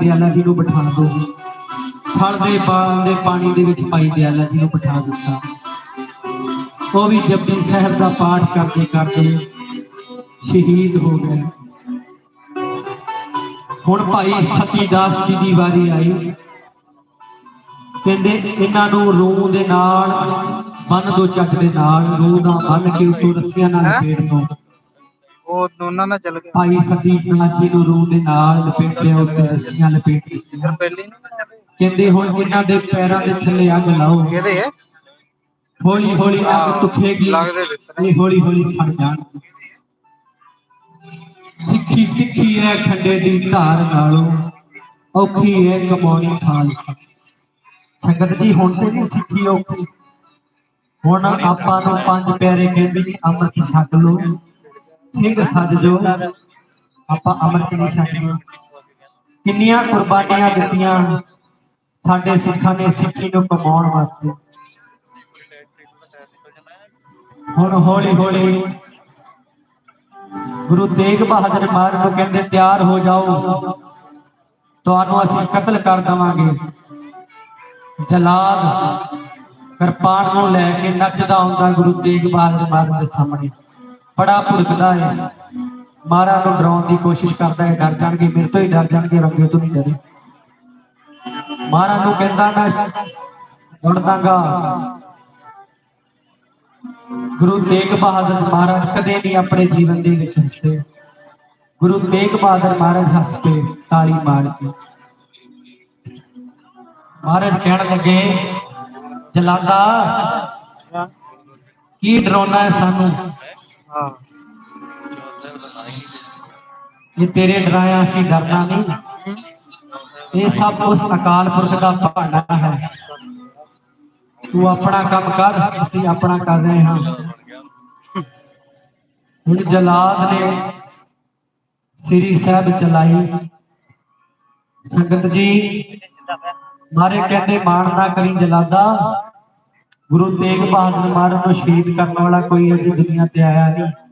ਦਿਆਲਾ ਜੀ ਨੂੰ ਬਿਠਾ ਦੋ। ਸੜ ਦੇ ਦੇ ਪਾਣੀ ਦੇ ਵਿੱਚ ਭਾਈ ਦਿਆਲਾ ਜੀ ਨੂੰ ਬਿਠਾ ਦਿੱਤਾ। ਉਹ ਵੀ ਜਪਜੀ ਸਾਹਿਬ ਦਾ ਪਾਠ ਕਰਦੇ ਕਰਦੇ ਸ਼ਹੀਦ ਹੋ ਗਏ। ਹੁਣ ਭਾਈ ਸਤੀਦਾਸ ਜੀ ਦੀ ਵਾਰੀ ਆਈ। ਕਹਿੰਦੇ ਇਹਨਾਂ ਨੂੰ ਰੂਹ ਦੇ ਨਾਲ ਬੰਨ ਦੋ ਚੱਕ ਦੇ ਨਾਲ ਰੂਹ ਨਾਲ ਬੰਨ ਕੇ ਉਤੋਂ ਰੱਸੀਆਂ ਨਾਲ? ਲਪੇਟ ਦੋ ਉਹ ਦੋਨਾਂ ਨਾਲ ਚੱਲ ਗਿਆ। ਭਾਈ ਸਤੀਦਾਸ ਜੀ ਨੂੰ ਰੂਹ ਦੇ ਨਾਲ ਲਪੇਟਿਆ ਉੱਤੇ ਰੱਸੀਆਂ ਲਪੇਟ ਪਹਿਲੀ ਨਹੀਂ ਨਾ ਚੱਲੇ। ਕਹਿੰਦੇ ਹੁਣ ਇਹਨਾਂ ਦੇ ਪੈਰਾਂ ਦੇ ਥੱਲੇ ਅੱਗ ਲਾਓ। ਕਿਹਦੇ ਹੈ ਹੌਲੀ ਹੌਲੀ ਅੱਗ ਤੁਖੇਗੀ। ਇਹ ਹੌਲੀ ਹੌਲੀ ਸੜ ਜਾਣਗੇ ਸਿੱਖੀ ਤਿੱਖੀ ਹੈ ਖੰਡੇ ਦੀ ਧਾਰ ਨਾਲੋਂ। ਔਖੀ ਹੈ ਕਮਾਉਣੀ ਖਾਲਸਾ ਸੰਗਤ ਜੀ ਹੁਣ ਤੇ ਨਹੀਂ ਸਿੱਖੀ ਔਖੀ। ਹੁਣ ਆਪਾਂ ਨੂੰ ਪੰਜ ਪਿਆਰੇ ਕਹਿੰਦੇ ਨੇ ਅੰਮ੍ਰਿਤ ਛਕ ਲਓ। ਸਿੰਘ ਸੱਜ ਜੋ। ਆਪਾਂ ਅੰਮ੍ਰਿਤ ਨਹੀਂ ਛਕਦੇ ਕਿੰਨੀਆਂ ਕੁਰਬਾਨੀਆਂ ਦਿੱਤੀਆਂ ਸਾਡੇ ਸਿੱਖਾਂ ਨੇ ਸਿੱਖੀ ਨੂੰ ਕਮਾਉਣ ਵਾਸਤੇ। ਹੁਣ ਹੌਲੀ ਹੌਲੀ ਗੁਰੂ ਤੇਗ ਬਹਾਦਰ ਮਹਾਰਾਜ ਨੂੰ ਕਹਿੰਦੇ, ਤਿਆਰ ਹੋ ਜਾਓ। ਤੁਹਾਨੂੰ ਅਸੀਂ ਕਤਲ ਕਰ ਦਵਾਂਗੇ। ਜਲਾਦ ਕਿਰਪਾਨ ਨੂੰ ਲੈ ਕੇ ਨੱਚਦਾ ਹੁੰਦਾ ਗੁਰੂ ਤੇਗ ਬਹਾਦਰ ਮਹਾਰਾਜ ਦੇ ਸਾਹਮਣੇ। ਬੜਾ ਭੁੜਕਦਾ ਹੈ। ਮਹਾਰਾਜ ਨੂੰ ਡਰਾਉਣ ਦੀ ਕੋਸ਼ਿਸ਼ ਕਰਦਾ ਹੈ, ਡਰ ਜਾਣਗੇ, ਮੇਰੇ ਤੋਂ ਹੀ ਡਰ ਜਾਣਗੇ, ਰੰਗੇ ਤੋਂ ਨਹੀਂ ਡਰੇ। ਮਹਾਰਾਜ ਨੂੰ ਕਹਿੰਦਾ, ਮੈਂ ਗੁਣ ਦਾਂਗਾ। ਗੁਰੂ ਤੇਗ ਬਹਾਦਰ ਮਹਾਰਾਜ ਕਦੇ ਨਹੀਂ ਆਪਣੇ ਜੀਵਨ ਦੇ ਵਿੱਚ ਹੱਸੇ ਗੁਰੂ ਤੇਗ ਬਹਾਦਰ ਮਹਾਰਾਜ ਹੱਸ ਕੇ ਤਾਲੀ ਮਾਰ ਕੇ। ਮਹਾਰਾਜ ਕਹਿਣ ਲੱਗੇ ਜਲਾਦਾ ਕੀ ਡਰਾਉਣਾ ਹੈ ਸਾਨੂੰ? ਹਾਂ। ਇਹ ਤੇਰੇ ਡਰਾਇਆ ਅਸੀਂ ਡਰਨਾ ਨਹੀਂ। ਇਹ ਸਭ ਉਸ ਅਕਾਲ ਪੁਰਖ ਦਾ ਭਾਣਾ ਹੈ। ਤੂੰ ਆਪਣਾ ਕੰਮ ਕਰ, ਅਸੀਂ ਆਪਣਾ ਕਰ ਰਹੇ ਹਾਂ। ਹੁਣ ਜਲਾਦ ਨੇ ਸ੍ਰੀ ਸਾਹਿਬ ਚਲਾਈ। ਸੰਗਤ ਜੀ, ਮਾਰੇ ਕਹਿੰਦੇ ਮਾਣ ਨਾ ਕਰੀ ਜਲਾਦਾ। ਗੁਰੂ ਤੇਗ ਬਹਾਦਰ ਮਹਾਰਾਜ ਨੂੰ ਸ਼ਹੀਦ ਕਰਨ ਵਾਲਾ ਕੋਈ ਅਜੇ ਦੁਨੀਆ ਤੇ ਆਇਆ ਨਹੀਂ।